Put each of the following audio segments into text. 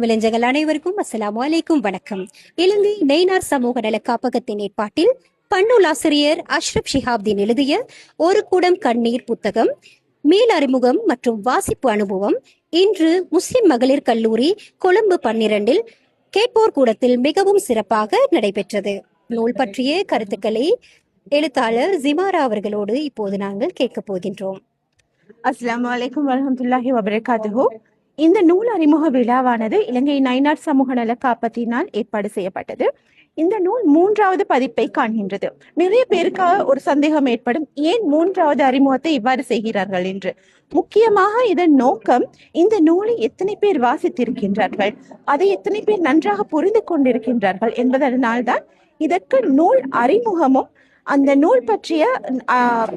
தமிழஞ்சங்கள் அனைவருக்கும் அஸ்லாம் வலைக்கும் வணக்கம். இலங்கை நெய்னார் சமூக நல காப்பகத்தின் ஏற்பாட்டில் பன்னூலாசிரியர் அஷ்ரப் ஷிஹாப்தீன் எழுதிய ஒரு கூடம் கண்ணீர் புத்தகம் மீள் அறிமுகம் மற்றும் வாசிப்பு அனுபவம் இன்று முஸ்லிம் மகளிர் கல்லூரி கொழும்பு பன்னிரண்டில் கேட்போர் கூடத்தில் மிகவும் சிறப்பாக நடைபெற்றது. நூல் பற்றிய கருத்துக்களை எழுத்தாளர் ஜிமாரா அவர்களோடு இப்போது நாங்கள் கேட்கப் போகின்றோம். அஸ்லாம் அலைக்கும் வரமத்துல்லாஹி வபரகாத்துஹோ. இந்த நூல் அறிமுக விழாவானது இலங்கை நைனார் சமூக நல காப்பத்தினால் ஏற்பாடு செய்யப்பட்டது. இந்த நூல் மூன்றாவது பதிப்பை காண்கின்றது. நிறைய பேருக்காக ஒரு சந்தேகம் ஏற்படும். ஏன் மூன்றாவது அறிமுகத்தை இவ்வாறு செய்கிறார்கள் என்று? முக்கியமாக இதன் நோக்கம் இந்த நூலை எத்தனை பேர் வாசித்திருக்கின்றார்கள்? அதை எத்தனை பேர் நன்றாக புரிந்து கொண்டிருக்கின்றார்கள் என்பதனால்தான் இதற்கு நூல் அறிமுகமும் அந்த நூல் பற்றிய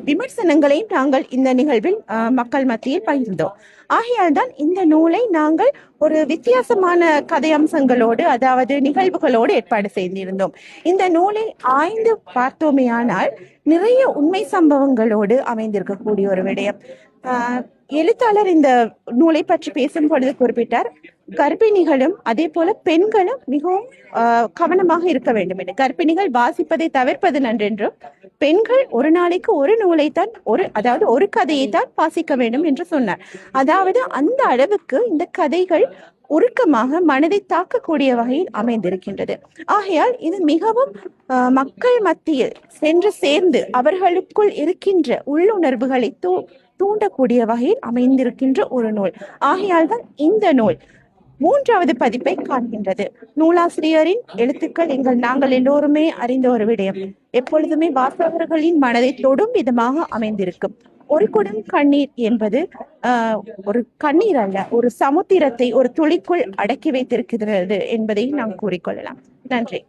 விமர்சனங்களையும் நாங்கள் இந்த நிகழ்வில் மக்கள் மத்தியில் பகிர்ந்தோம். ஆகையால் தான் இந்த நூலை நாங்கள் ஒரு வித்தியாசமான கதை அம்சங்களோடு அதாவது நிகழ்வுகளோடு ஏற்பாடு செய்திருந்தோம். இந்த நூலை ஆய்ந்து பார்த்தோமேயானால் நிறைய உண்மை சம்பவங்களோடு அமைந்திருக்கக்கூடிய ஒரு விடயம். எழுத்தாளர் இந்த நூலை பற்றி பேசும் பொழுது குறிப்பிட்டார் கர்ப்பிணிகளும் அதே போல பெண்களும் மிகவும் ஆஹ், கவனமாக இருக்க வேண்டும் என்று. கர்ப்பிணிகள் வாசிப்பதை தவிர்ப்பது நன்றென்றும் பெண்கள் ஒரு நாளைக்கு ஒரு நூலைத்தான் ஒரு அதாவது ஒரு கதையைத்தான் வாசிக்க வேண்டும் என்று சொன்னார். அதாவது அந்த அளவுக்கு இந்த கதைகள் உருக்கமாக மனதை தாக்கக்கூடிய வகையில் அமைந்திருக்கின்றது. ஆகையால் இது மிகவும் ஆஹ், மக்கள் மத்தியில் சென்று சேர்ந்து அவர்களுக்குள் இருக்கின்ற உள்ளுணர்வுகளை தூ தூண்டக்கூடிய வகையில் அமைந்திருக்கின்ற ஒரு நூல். ஆகையால் தான் இந்த நூல் மூன்றாவது பதிப்பை காண்கின்றது. நூலாசிரியரின் எழுத்துக்கள் எங்கள் நாங்கள் எல்லோருமே அறிந்த ஒரு விடயம். எப்பொழுதுமே வாசகர்களின் மனதை தொடும் விதமாக அமைந்திருக்கும். ஒரு குடம் கண்ணீர் என்பது ஆஹ், ஒரு கண்ணீர் அல்ல ஒரு சமுத்திரத்தை ஒரு துளிக்குள் அடக்கி வைத்திருக்கிறது என்பதை நாம் கூறிக்கொள்ளலாம். நன்றி.